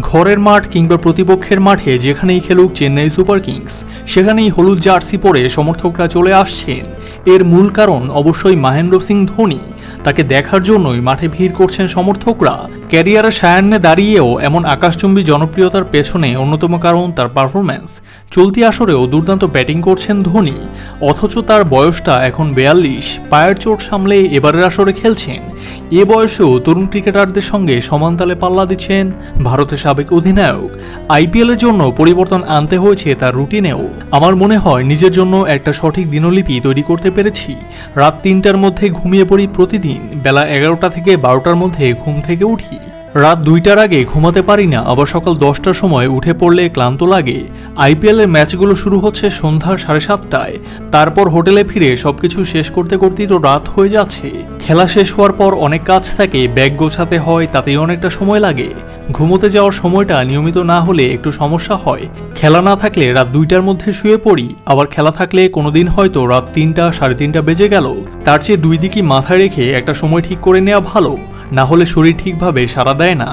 ঘরের মাঠ কিংবা প্রতিপক্ষের মাঠে যেখানেই খেলুক চেন্নাই সুপার কিংস, সেখানেই হলুদ জার্সি পরে সমর্থকরা চলে আসছেন। এর মূল কারণ অবশ্যই মহেন্দ্র সিং ধোনি। তাকে দেখার জন্যই মাঠে ভিড় করছেন সমর্থকরা। ক্যারিয়ারের সায়ান্নে দাঁড়িয়েও এমন আকাশচুম্বী জনপ্রিয়তার পেছনে অন্যতম কারণ তার পারফরম্যান্স। চলতি আসরেও দুর্দান্ত ব্যাটিং করছেন ধোনি। অথচ তার বয়সটা এখন বেয়াল্লিশ। পায়ের চোট সামলে এবারের আসরে খেলছেন। এ বয়সেও তরুণ ক্রিকেটারদের সঙ্গে সমানতালে পাল্লা দিচ্ছেন ভারতের সাবেক অধিনায়ক। আইপিএলের জন্য পরিবর্তন আনতে হয়েছে তার রুটিনেও। আমার মনে হয় নিজের জন্য একটা সঠিক দিনলিপি তৈরি করতে পেরেছি। রাত তিনটার মধ্যে ঘুমিয়ে পড়ি প্রতিদিন, বেলা এগারোটা থেকে বারোটার মধ্যে ঘুম থেকে উঠি। রাত দুইটার আগে ঘুমাতে পারি না, আবার সকাল দশটার সময় উঠে পড়লে ক্লান্ত লাগে। আইপিএলের ম্যাচগুলো শুরু হচ্ছে সন্ধ্যা সাড়ে সাতটায়। তারপর হোটেলে ফিরে সবকিছু শেষ করতে করতেই তো রাত হয়ে যাচ্ছে। খেলা শেষ হওয়ার পর অনেক কাজ থাকে, ব্যাগ গোছাতে হয়, তাতেই অনেকটা সময় লাগে। ঘুমোতে যাওয়ার সময়টা নিয়মিত না হলে একটু সমস্যা হয়। খেলা না থাকলে রাত দুইটার মধ্যে শুয়ে পড়ি, আবার খেলা থাকলে কোনোদিন হয়তো রাত তিনটা, সাড়ে তিনটা বেজে গেল। তার চেয়ে দুই দিকই মাথায় রেখে একটা সময় ঠিক করে নেওয়া ভালো। না হলে শরীর ঠিকভাবে সাড়া দেয় না?